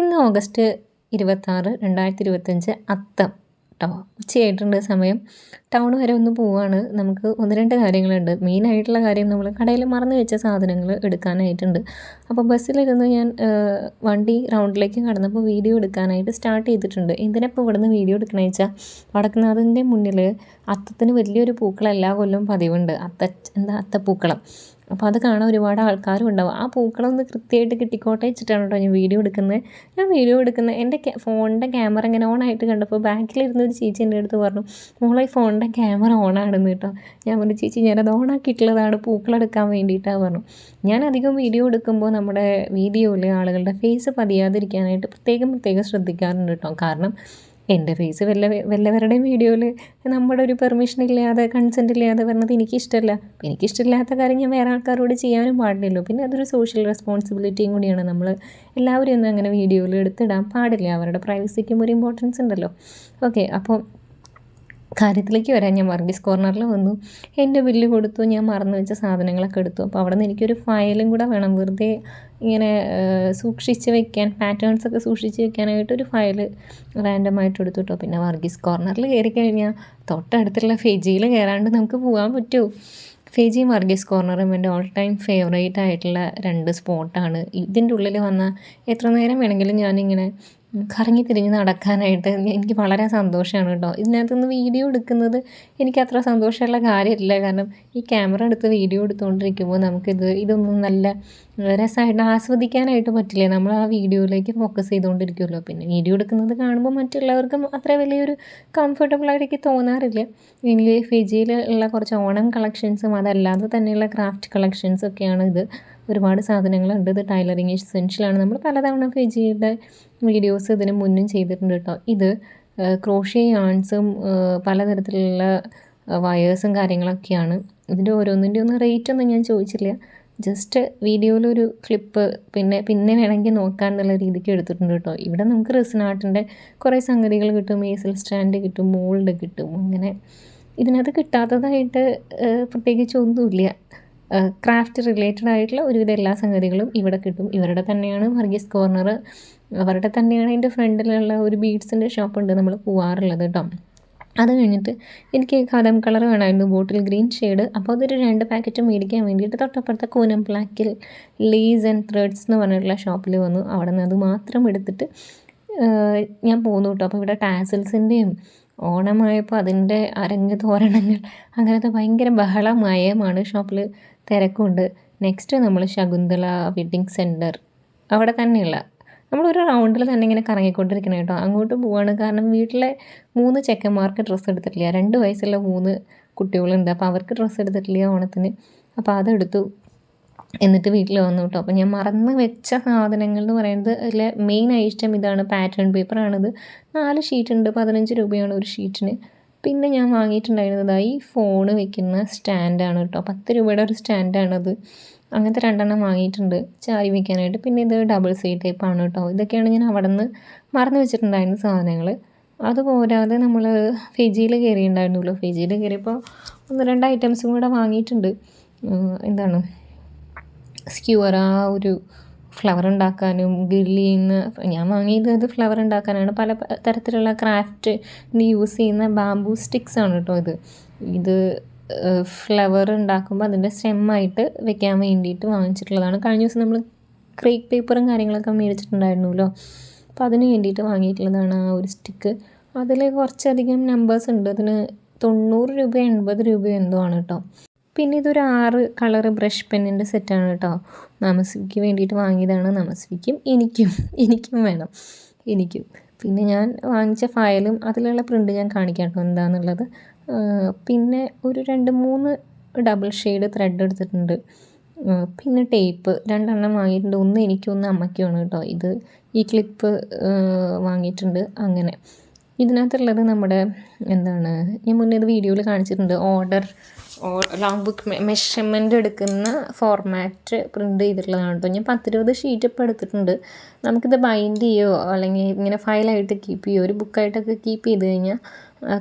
ഇന്ന് ഓഗസ്റ്റ് ഇരുപത്താറ് രണ്ടായിരത്തി ഇരുപത്തഞ്ച് അത്തം. കേട്ടോ ഉച്ചയായിട്ടുണ്ട് സമയം. ടൗൺ വരെ ഒന്ന് പോവാണ്. നമുക്ക് ഒന്ന് രണ്ട് കാര്യങ്ങളുണ്ട്. മെയിനായിട്ടുള്ള കാര്യം നമ്മൾ കടയിൽ മറന്നു വെച്ച സാധനങ്ങൾ എടുക്കാനായിട്ടുണ്ട്. അപ്പോൾ ബസ്സിലിരുന്ന് ഞാൻ വണ്ടി റൗണ്ടിലേക്ക് കടന്നപ്പോൾ വീഡിയോ എടുക്കാനായിട്ട് സ്റ്റാർട്ട് ചെയ്തിട്ടുണ്ട്. എന്തിനപ്പോൾ ഇവിടുന്ന് വീഡിയോ എടുക്കണമെന്ന് വെച്ചാൽ വടക്കുന്നാഥിന്റെ മുന്നിൽ അത്തത്തിന് വലിയൊരു പൂക്കളം എല്ലാ കൊല്ലവും പതിവുണ്ട്. അത്ത എന്താ അത്തപ്പൂക്കളം. അപ്പോൾ അത് കാണാൻ ഒരുപാട് ആൾക്കാരും ഉണ്ടാവും. ആ പൂക്കളൊന്ന് കൃത്യമായിട്ട് കിട്ടിക്കോട്ടെ വെച്ചിട്ടാണ് കേട്ടോ ഞാൻ വീഡിയോ എടുക്കുന്നത്. ഞാൻ വീഡിയോ എടുക്കുന്നത് എന്റെ ഫോണിന്റെ ക്യാമറ ഇങ്ങനെ ഓൺ ആയിട്ട് കണ്ടപ്പോൾ ബാക്കിലിരുന്ന ഒരു ചേച്ചി എന്റെ അടുത്ത് പറഞ്ഞു മോളെ ഫോണിന്റെ ക്യാമറ ഓൺ ആണെന്ന് കേട്ടോ. ഞാൻ പറഞ്ഞു ചേച്ചി ഞാനത് ഓൺ ആക്കിയിട്ടുള്ളതാണ് പൂക്കളെടുക്കാൻ വേണ്ടിയിട്ടാണ് പറഞ്ഞു. ഞാൻ അധികം വീഡിയോ എടുക്കുമ്പോൾ നമ്മുടെ വീഡിയോയിൽ ആളുകളുടെ ഫേസ് പതിയാതിരിക്കാനായിട്ട് പ്രത്യേകം പ്രത്യേകം ശ്രദ്ധിക്കാറുണ്ട് കേട്ടോ. കാരണം എന്റെ ഫേസ് വല്ല വല്ലവരുടെയും വീഡിയോയിൽ നമ്മുടെ ഒരു പെർമിഷൻ ഇല്ലാതെ കൺസെന്റ് ഇല്ലാതെ പറഞ്ഞത് എനിക്കിഷ്ടമല്ല എനിക്കിഷ്ടമില്ലാത്ത കാര്യം ഞാൻ വേറെ ആൾക്കാരോട് ചെയ്യാനും പാടില്ലല്ലോ. പിന്നെ അതൊരു സോഷ്യൽ റെസ്പോൺസിബിലിറ്റിയും കൂടിയാണ്. നമ്മൾ എല്ലാവരും ഒന്നും അങ്ങനെ വീഡിയോയിൽ എടുത്തിടാൻ പാടില്ല. അവരുടെ പ്രൈവസിക്കും ഒരു ഇമ്പോർട്ടൻസ് ഉണ്ടല്ലോ. ഓക്കെ അപ്പോൾ കാര്യത്തിലേക്ക് വരാൻ ഞാൻ വർഗീസ് കോർണറിൽ വന്നു. എന്റെ ബില്ല് കൊടുത്തു. ഞാൻ മറന്നു വെച്ച സാധനങ്ങളൊക്കെ എടുത്തു. അപ്പോൾ അവിടെ നിന്ന് എനിക്കൊരു ഫയലും കൂടെ വേണം. വെറുതെ ഇങ്ങനെ സൂക്ഷിച്ച് വെക്കാൻ പാറ്റേൺസൊക്കെ സൂക്ഷിച്ച് വെക്കാനായിട്ട് ഒരു ഫയൽ റാൻഡമായിട്ട് എടുത്തു കേട്ടോ പിന്നെ വർഗീസ് കോർണറിൽ കയറി കഴിഞ്ഞാൽ തൊട്ടടുത്തുള്ള ഫെജിയിൽ കയറാണ്ട് നമുക്ക് പോകാൻ പറ്റുമോ ഫെജിയും വർഗീസ് കോർണറും എന്റെ ഓൾ ടൈം ഫേവറേറ്റ് ആയിട്ടുള്ള രണ്ട് സ്പോട്ടാണ് ഇതിന്റെ ഉള്ളിൽ വന്നാൽ എത്ര നേരം വേണമെങ്കിലും ഞാനിങ്ങനെ കറങ്ങി തിരിഞ്ഞ് നടക്കാനായിട്ട് എനിക്ക് വളരെ സന്തോഷമാണ് കേട്ടോ. ഇതിനകത്തുനിന്ന് വീഡിയോ എടുക്കുന്നത് എനിക്ക് അത്ര സന്തോഷമുള്ള കാര്യമില്ല. കാരണം ഈ ക്യാമറ എടുത്ത് വീഡിയോ എടുത്തുകൊണ്ടിരിക്കുമ്പോൾ നമുക്കിത് ഇതൊന്നും നല്ല രസമായിട്ട് ആസ്വദിക്കാനായിട്ട് പറ്റില്ല? നമ്മൾ ആ വീഡിയോയിലേക്ക് ഫോക്കസ് ചെയ്തുകൊണ്ടിരിക്കുമല്ലോ. പിന്നെ വീഡിയോ എടുക്കുന്നത് കാണുമ്പോൾ മറ്റുള്ളവർക്കും അത്ര വലിയൊരു കംഫർട്ടബിൾ ആയിട്ട് തോന്നാറില്ല. ഇനി ഫിജിയിലുള്ള കുറച്ച് ഓണം കളക്ഷൻസും അതല്ലാതെ തന്നെയുള്ള ക്രാഫ്റ്റ് കളക്ഷൻസൊക്കെയാണ് ഇത്. ഒരുപാട് സാധനങ്ങളുണ്ട്. ഇത് ടൈലറിങ് എസെൻഷ്യലാണ്. നമ്മൾ പലതവണ ഫിജിയുടെ വീഡിയോസ് ഇതിന് മുന്നും ചെയ്തിട്ടുണ്ട് കേട്ടോ. ഇത് ക്രോഷ്യ ആൺസും പലതരത്തിലുള്ള വയേഴ്സും കാര്യങ്ങളൊക്കെയാണ്. ഇതിന്റെ ഓരോന്നിന്റെ ഒന്നും റേറ്റ് ഒന്നും ഞാൻ ചോദിച്ചില്ല. ജസ്റ്റ് വീഡിയോയിലൊരു ക്ലിപ്പ് പിന്നെ പിന്നെ വേണമെങ്കിൽ നോക്കാൻ എന്നുള്ള രീതിക്ക് എടുത്തിട്ടുണ്ട് കേട്ടോ. ഇവിടെ നമുക്ക് റിസനാട്ടിന്റെ കുറേ സംഗതികൾ കിട്ടും. ഏസൽ സ്റ്റാൻഡ് കിട്ടും മോൾഡ് കിട്ടും. അങ്ങനെ ഇതിനകത്ത് കിട്ടാത്തതായിട്ട് പ്രത്യേകിച്ച് ഒന്നുമില്ല. ക്രാഫ്റ്റ് റിലേറ്റഡ് ആയിട്ടുള്ള ഒരുവിധ എല്ലാ സംഗതികളും ഇവിടെ കിട്ടും. ഇവരുടെ തന്നെയാണ് വർഗീസ് കോർണർ അവരുടെ തന്നെയാണ് എന്റെ ഫ്രണ്ടിലുള്ള ഒരു ബീഡ്സിന്റെ ഷോപ്പുണ്ട് നമ്മൾ പോവാറുള്ളത് കേട്ടോ. അത് കഴിഞ്ഞിട്ട് എനിക്ക് കഥം കളർ വേണമായിരുന്നു ബോട്ടിൽ ഗ്രീൻ ഷെയ്ഡ്. അപ്പോൾ അതൊരു രണ്ട് പാക്കറ്റ് മേടിക്കാൻ വേണ്ടിയിട്ട് തൊട്ടപ്പുറത്തെ കൂനം ബ്ലാക്കിൽ ലേസ് ആൻഡ് ത്രെഡ്സ് എന്ന് പറഞ്ഞിട്ടുള്ള ഷോപ്പിൽ വന്നു. അവിടെ നിന്ന് അത് മാത്രം എടുത്തിട്ട് ഞാൻ പോന്നു കേട്ടോ. അപ്പോൾ ഇവിടെ ടാസിൽസിന്റെയും ഓണമായപ്പോൾ അതിന്റെ അരങ്ങ് തോരണങ്ങൾ അങ്ങനത്തെ ഭയങ്കര ബഹളമയമാണ് ഷോപ്പിൽ തിരക്കുണ്ട്. നെക്സ്റ്റ് നമ്മൾ ശകുന്തള വെഡ്ഡിങ് സെന്റർ അവിടെ തന്നെയുള്ള നമ്മളൊരു റൗണ്ടിൽ തന്നെ ഇങ്ങനെ കറങ്ങിക്കൊണ്ടിരിക്കണം കേട്ടോ. അങ്ങോട്ട് പോവാണ്. കാരണം വീട്ടിലെ മൂന്ന് ചെക്കന്മാർക്ക് ഡ്രസ്സ് എടുത്തിട്ടില്ല. രണ്ട് വയസ്സുള്ള മൂന്ന് കുട്ടികളുണ്ട്. അപ്പോൾ അവർക്ക് ഡ്രസ്സ് എടുത്തിട്ടില്ല ഓണത്തിന്. അപ്പോൾ അതെടുത്തു. എന്നിട്ട് വീട്ടിൽ വന്നു കേട്ടോ അപ്പോൾ ഞാൻ മറന്ന് വെച്ച സാധനങ്ങൾ എന്ന് പറയുന്നത് അതിൽ മെയിൻ ഐറ്റം ഇതാണ് പാറ്റേൺ പേപ്പറാണിത് നാല് ഷീറ്റ് ഉണ്ട് പതിനഞ്ച് രൂപയാണ് ഒരു ഷീറ്റിന് പിന്നെ ഞാൻ വാങ്ങിയിട്ടുണ്ടായിരുന്നത് ഈ ഫോൺ വെക്കുന്ന സ്റ്റാൻഡാണ് കേട്ടോ പത്ത് രൂപയുടെ ഒരു സ്റ്റാൻഡാണത് അങ്ങനത്തെ രണ്ടെണ്ണം വാങ്ങിയിട്ടുണ്ട് ചാരി വെക്കാനായിട്ട്. പിന്നെ ഇത് ഡബിൾ സൈഡ് ടൈപ്പ് ടൈപ്പാണ് കേട്ടോ ഇതൊക്കെയാണ് ഞാൻ അവിടെ നിന്ന് മറന്നു വെച്ചിട്ടുണ്ടായിരുന്ന സാധനങ്ങൾ അതുപോരാതെ നമ്മൾ ഫിജിയിൽ കയറിയിട്ടുണ്ടായിരുന്നല്ലോ ഫിജിയിൽ കയറിയപ്പോൾ ഒന്ന് രണ്ട് ഐറ്റംസും കൂടെ വാങ്ങിയിട്ടുണ്ട്. എന്താണ്? സ്ക്യൂർ ആ ഒരു ഫ്ലവർ ഉണ്ടാക്കാനും ഗ്രില്ല് ഞാൻ വാങ്ങിയത് അത് ഫ്ലവർ ഉണ്ടാക്കാനാണ്. പല തരത്തിലുള്ള ക്രാഫ്റ്റ് യൂസ് ചെയ്യുന്ന ബാംബൂ സ്റ്റിക്സ് ആണ് കേട്ടോ ഇത്. ഇത് ഫ്ലവർ ഉണ്ടാക്കുമ്പോൾ അതിന്റെ സ്റ്റെമ്മായിട്ട് വെക്കാൻ വേണ്ടിയിട്ട് വാങ്ങിച്ചിട്ടുള്ളതാണ്. കഴിഞ്ഞ ദിവസം നമ്മൾ ക്രേക്ക് പേപ്പറും കാര്യങ്ങളൊക്കെ മേടിച്ചിട്ടുണ്ടായിരുന്നല്ലോ. അപ്പോൾ അതിന് വേണ്ടിയിട്ട് വാങ്ങിയിട്ടുള്ളതാണ് ആ ഒരു സ്റ്റിക്ക് അതിൽ കുറച്ചധികം നമ്പേഴ്സ് ഉണ്ട്. അതിന് തൊണ്ണൂറ് രൂപ എൺപത് രൂപ എന്തോ ആണ് കേട്ടോ. പിന്നെ ഇതൊരു ആറ് കളർ ബ്രഷ് പെന്നിന്റെ സെറ്റാണ് കേട്ടോ. നമസ്വിക്ക് വേണ്ടിയിട്ട് വാങ്ങിയതാണ് നമസ്വിക്കും എനിക്കും എനിക്കും വേണം എനിക്കും. പിന്നെ ഞാൻ വാങ്ങിച്ച ഫയലും അതിലുള്ള പ്രിന്റ് ഞാൻ കാണിക്കാം കേട്ടോ എന്താണെന്നുള്ളത് പിന്നെ ഒരു രണ്ട് മൂന്ന് ഡബിൾ ഷെയ്ഡ് ത്രെഡ് എടുത്തിട്ടുണ്ട്. പിന്നെ ടേപ്പ് രണ്ടെണ്ണം വാങ്ങിയിട്ടുണ്ട്. ഒന്ന് എനിക്കൊന്ന് അമ്മയ്ക്കുമാണ് കേട്ടോ. ഇത് ഈ ക്ലിപ്പ് വാങ്ങിയിട്ടുണ്ട്. അങ്ങനെ. ഇതിനകത്തുള്ളത് നമ്മുടെ എന്താണ് ഞാൻ മുന്നേ വീഡിയോയിൽ കാണിച്ചിട്ടുണ്ട്. ഓർഡർ ലോങ് ബുക്ക് മെഷർമെന്റ് എടുക്കുന്ന ഫോർമാറ്റ് പ്രിന്റ് ചെയ്തിട്ടുള്ളതാണ് കേട്ടോ. ഞാൻ പത്തിരുപത് ഷീറ്റ് ഇപ്പോൾ എടുത്തിട്ടുണ്ട്. നമുക്കിത് ബൈൻഡ് ചെയ്യോ അല്ലെങ്കിൽ ഇങ്ങനെ ഫയലായിട്ട് കീപ്പ് ചെയ്യുമോ ഒരു ബുക്കായിട്ടൊക്കെ കീപ്പ് ചെയ്ത് കഴിഞ്ഞാൽ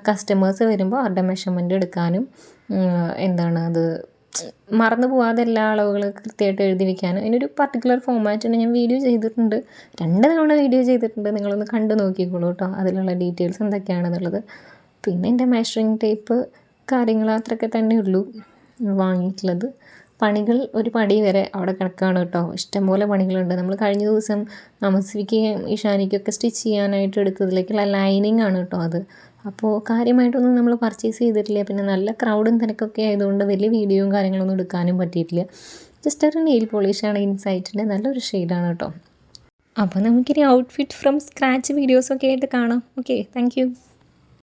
കസ്റ്റമേഴ്സ് വരുമ്പോൾ അവരുടെ മെഷർമെന്റ് എടുക്കാനും എന്താണ് അത് മറന്നു പോകാതെ എല്ലാ അളവുകൾ കൃത്യമായിട്ട് എഴുതി വെക്കാനും. അതിനൊരു പർട്ടിക്കുലർ ഫോമാറ്റുണ്ട് ഞാൻ വീഡിയോ ചെയ്തിട്ടുണ്ട്. രണ്ട് തവണ വീഡിയോ ചെയ്തിട്ടുണ്ട്. നിങ്ങളൊന്ന് കണ്ടു നോക്കിക്കോളൂ കേട്ടോ അതിലുള്ള ഡീറ്റെയിൽസ് എന്തൊക്കെയാണെന്നുള്ളത്. പിന്നെ എന്റെ മെഷറിങ് ടേപ്പ് കാര്യങ്ങൾ അത്രയൊക്കെ തന്നെ ഉള്ളൂ വാങ്ങിയിട്ടുള്ളത്. പണികൾ ഒരു പടി വരെ അവിടെ കിടക്കുകയാണ് കേട്ടോ ഇഷ്ടംപോലെ പണികളുണ്ട്. നമ്മൾ കഴിഞ്ഞ ദിവസം നമസ്വിക്കുകയും ഇഷാനിക്കൊക്കെ സ്റ്റിച്ച് ചെയ്യാനായിട്ട് എടുത്തതിലേക്കുള്ള ലൈനിങ് ആണ് കേട്ടോ അത്. അപ്പോൾ കാര്യമായിട്ടൊന്നും നമ്മൾ പർച്ചേസ് ചെയ്തിട്ടില്ല. പിന്നെ നല്ല ക്രൗഡും തിരക്കൊക്കെ ആയതുകൊണ്ട് വലിയ വീഡിയോയും കാര്യങ്ങളൊന്നും എടുക്കാനും പറ്റിയിട്ടില്ല. ജസ്റ്റ് ഒരു നെയിൽ പോളിഷാണ് ഇൻസൈറ്റിന്റെ നല്ലൊരു ഷെയ്ഡാണ് കേട്ടോ. അപ്പോൾ നമുക്കിനി ഔട്ട്ഫിറ്റ് ഫ്രം സ്ക്രാച്ച് വീഡിയോസൊക്കെ ആയിട്ട് കാണാം. Okay thank